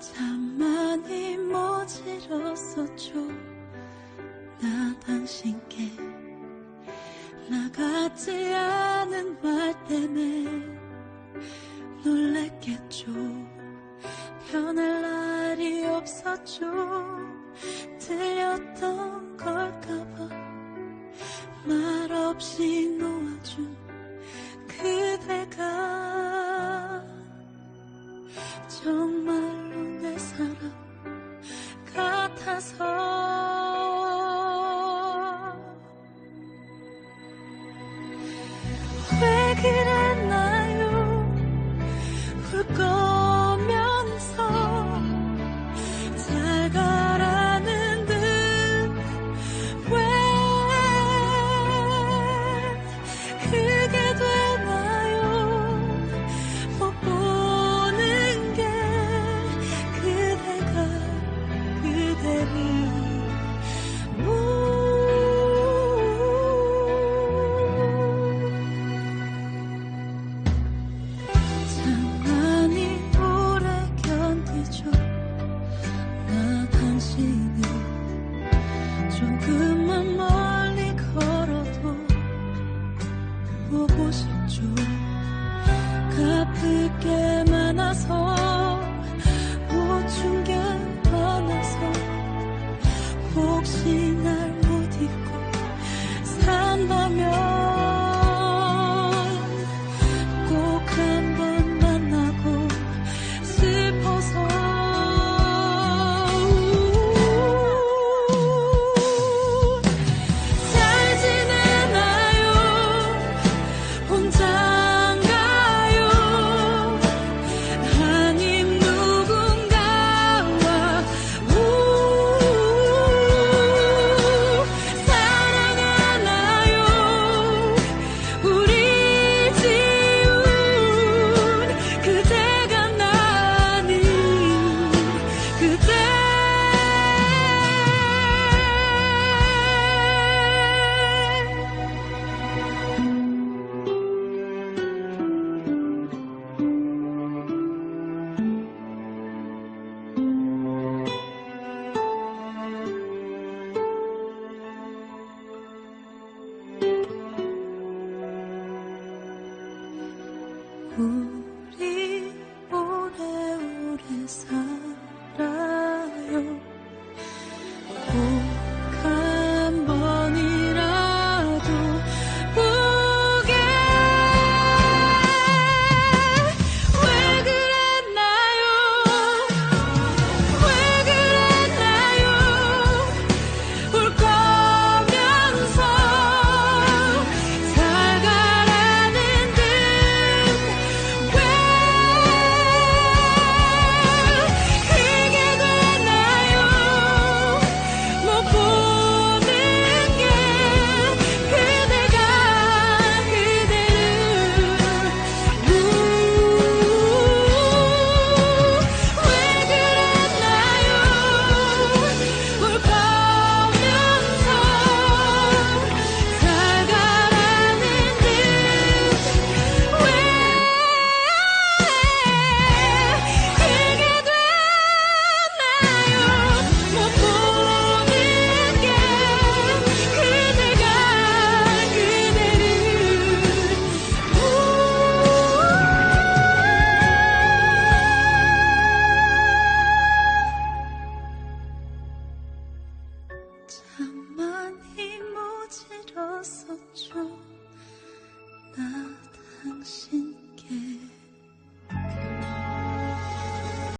참 많이 모질었었죠. 나 당신께 나 같지 않은 말 때문에 놀랬겠죠. 변할 날이 없었죠. 들렸던 걸까봐 말없이 놓아준 could I? 게 많아서 못 준 게 많아서 혹시 날 sun.